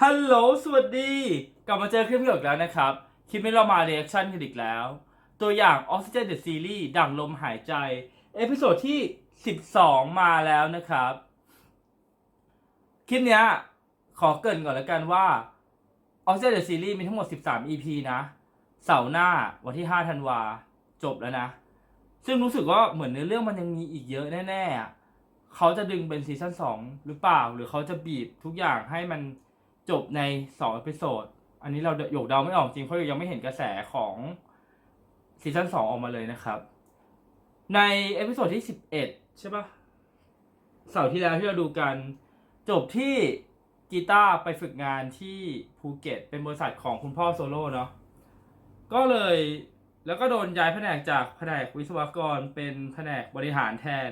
ฮัลโหลสวัสดี กลับมาเจอคลิปพี่หยกแล้วนะครับ คลิปนี้เรามาเรีแอคชั่นกันอีกแล้ว ตัวอย่าง Oxygen the Series ดั่งลมหายใจ เอพิโซดที่ 12 มาแล้วนะครับ คลิปเนี้ยขอเกรินก่อนแล้วกันว่า Oxygen the Series มีทั้งหมด 13 EP นะ เสาร์หน้าวันที่ 5 ธันวา จบแล้วนะ ซึ่งรู้สึกว่าเหมือนเนื้อเรื่องมันยังมีอีกเยอะแน่ๆเขาจะดึงเป็นซีซั่น2หรือเปล่า หรือเขาจะบีบทุกอย่างให้มัน จบใน2เอพิโซด อันนี้เราหยกเดาไม่ออกจริงเพราะยังไม่เห็นกระแสของซีซั่น2องออกมาเลยนะครับ ในเอพิโซดที่11ใช่ปะเสาร์ที่แล้วที่เราดูกัน จบที่กีตาร์ไปฝึกงานที่ภูเก็ต เป็นบริษัทของคุณพ่อโซโล่เนาะก็เลยแล้วก็โดนย้ายแผนกจากแผนกวิศวกรเป็นแผนกบริหารแทน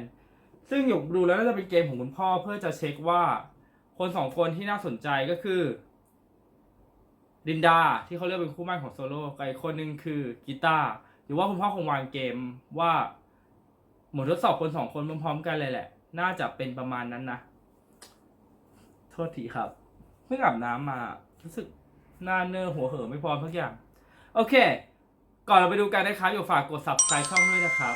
ซึ่งหยกดูแล้วน่าจะเป็นเกมของคุณพ่อเพื่อจะเช็คว่า คนสองคนที่น่าสนใจก็คือลินดาที่เขาเรียกเป็นคู่หมั่นของโซโล่กับอีกคนหนึ่งคือกีตาร์หรือว่าคุณพ่อคงวางเกมว่าเหมือนทดสอบคนสองคนพร้อมๆกันเลยแหละ น่าจะเป็นประมาณนั้นนะ โทษทีครับ เพิ่งอาบน้ำมา รู้สึกหน้าเนอร์หัวเห่อไม่พร้อมทุกอย่าง โอเค ก่อนเราไปดูกันนะครับอย่าฝากกด subscribe ช่องด้วยนะครับ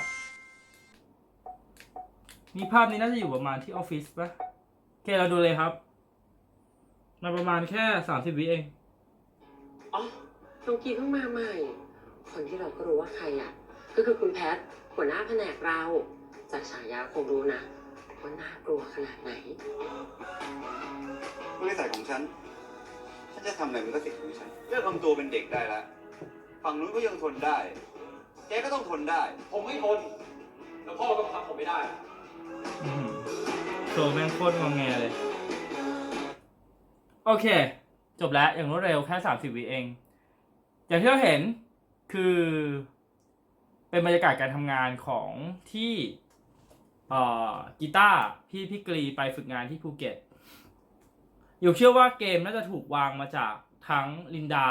มีภาพนี้น่าจะอยู่ประมาณที่ออฟฟิศปะโอเคเราดูเลยครับ มาประมาณแค่30วิเอง อ๋อน้องกีเพิ่งมาใหม่ คนที่เราก็รู้ว่าใครอะ ก็คือคุณแพทหัวหน้าแผนกเรา จากฉายาคงรู้นะว่าน่ากลัวขนาดไหนบริษัทของฉัน ฉันจะทำอะไรมันก็สิทธิ์ของฉันเลิกทำตัวเป็นเด็กได้แล้วฝั่งนู้นก็ยังทนได้ แกก็ต้องทนได้ ผมไม่ทน แล้วพ่อก็บังคับผมไม่ได้อื้อหือโชว์แม่งโคตรงองแงเลย โอเค จบแล้วอย่างรวดเร็วแค่30วิเอง อย่างที่เราเห็นคือ เป็นบรรยากาศการทำงานของที่เอ่อกีตาร์พี่พี่กรีไปฝึกงานที่ภูเก็ตอยู่เชื่อว่าเกมน่าจะถูกวางมาจากทั้งลินดา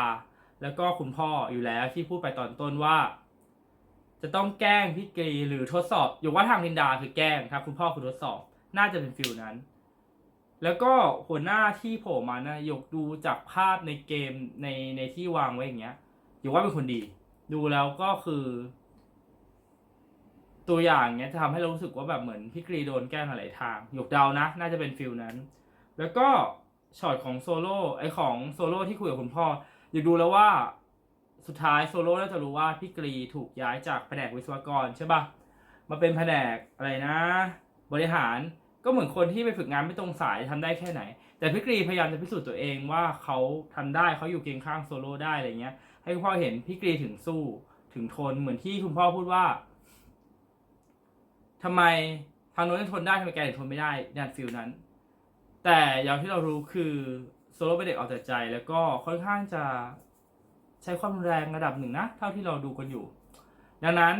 แล้วก็คุณพ่ออยู่แล้วที่พูดไปตอนต้นว่า จะต้องแกล้งพี่กรีหรือทดสอบ อยู่ว่าทางลินดาคือแกล้งครับ คุณพ่อคือทดสอบ น่าจะเป็นฟิลนั้น แล้วก็หัวหน้าที่โผล่มานะยกดูจากภาพในเกมในในที่วางไว้อย่างเงี้ยอยู่ว่าเป็นคนดี ดูแล้วก็คือ ตัวอย่างเนี้ยจะทำให้เรารู้สึกว่าแบบเหมือนพี่กรีโดนแกล้งหลายทางหยกเดานะ น่าจะเป็นฟิลนั้น แล้วก็ช็อตของโซโล่ไอของโซโล่ที่คุยกับคุณพ่ออยกดูแล้วว่าสุดท้ายโซโล่น่าจะรู้ว่าพี่กรีถูกย้ายจากแผนกวิศวกรใช่ปะมาเป็นแผนกอะไรนะ บริหาร ก็เหมือนคนที่ไปฝึกงานไม่ตรงสายทำได้แค่ไหน แต่พี่กรีพยายามจะพิสูจน์ตัวเองว่าเขาทำได้เขาอยู่เคียงข้างโซโล่ได้อะไรเงี้ย ให้คุณพ่อเห็นพี่กรีถึงสู้ถึงทนเหมือนที่คุณพ่อพูดว่าทำไมทางโน้นยังทนได้ทำไมแกถึงทนไม่ได้ในฟิลนั้น แต่อย่างที่เรารู้คือโซโล่เป็นเด็กเอาแต่ใจ แล้วก็ค่อนข้างจะใช้ความรุนแรงระดับหนึ่งนะ เท่าที่เราดูกันอยู่ ดังนั้น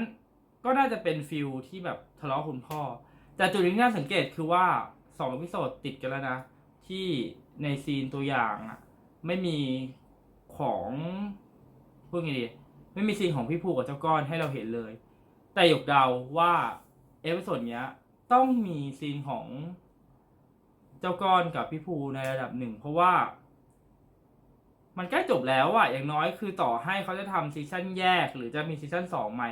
ก็น่าจะเป็นฟิลที่แบบทะเลาะคุณพ่อ แต่จุดที่น่าสังเกตคือว่าสองอพิโซดติดกันแล้วนะ ที่ในซีนตัวอย่างอะไม่มีของพูดไงดีไม่มีซีนของพี่ภูกับเจ้าก้อนให้เราเห็นเลย แต่หยกเดาว่าเอพิโซดเนี้ยต้องมีซีนของเจ้าก้อนกับพี่ภูในระดับหนึ่ง เพราะว่า มันใกล้จบแล้วอะอย่างน้อยคือต่อให้เขาจะทำซีซั่นแยก หรือจะมีซีซั่นสองไหม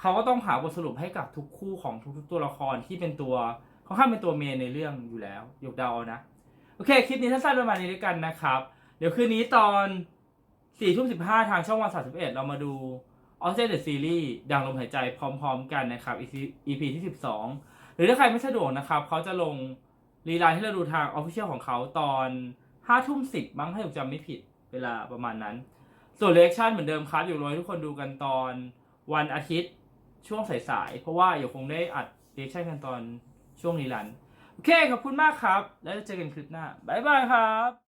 เขาก็ต้องหาบทสรุปให้กับทุกคู่ของทุกๆตัวละครที่เป็นตัวเขาข้างเป็นตัวเมนในเรื่องอยู่แล้วยกเดาเอานะ โอเค คลิปนี้สั้นๆประมาณนี้ด้วยกันนะครับ เดี๋ยวคืนนี้ตอน4ทุ่ม15ทางช่องวัน31เรามาดูออสเตรเลียซีรีส์ดังลมหายใจพร้อมๆกันนะครับ EP ที่12หรือถ้าใครไม่สะดวกนะครับ เขาจะลงรีไลน์ให้เราดูทางออฟฟิเชียลของเขาตอน5ทุ่ม10มั้งถ้าผมจำไม่ผิดเวลาประมาณนั้น ส่วนเรีแอคชั่นเหมือนเดิมครับอยู่รอให้ทุกคนดูกันตอนวันอาทิตย์ ช่วงสายๆ เพราะว่าเดี๋ยวคงได้อัดเรีแอคชั่นกันตอนช่วงนี้ลัน โอเค ขอบคุณมากครับ แล้วเจอกันคลิปหน้า บ๊ายบายครับ